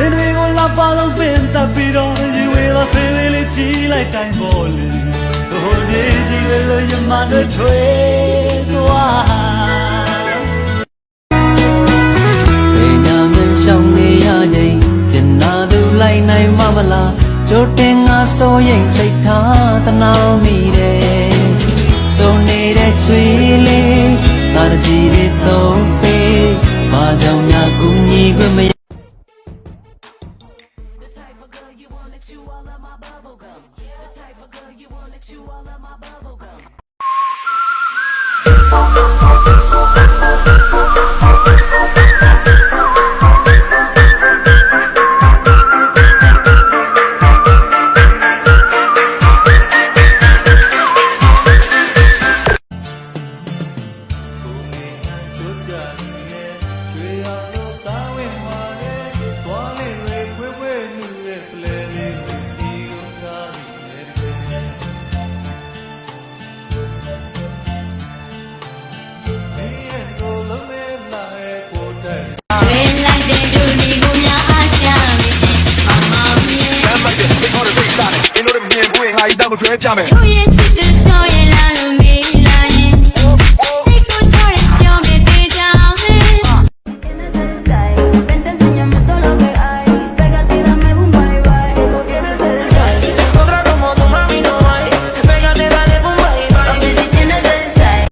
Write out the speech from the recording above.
ဘယ်တွေကိုလာပါတော့ပင်တပ်ပြီးတော့ရေဝေးတော့ဆေးလေးလေးကြည့်လိုက်တိုင်းပေါ်လေဟိုနေကြီးလေးလိုရမနဲ့ထွေးသွားဘယ်ညာမှရှောင်နေရခြင်းကျင်နာသူလိုက်နိုင်မမလားကြိုတင်ငါစိုးရင်စိတ်ထားတနာမိတယ်စိုးနေတဲ့ချွေလေးတာတစီလေးသုံးပေးဘာကြောင့်များကူညီခွင့်မ girl you want to chew all of my bubble gum. The type of girl you want to chew all of my bubble gum. I'm a great jammer.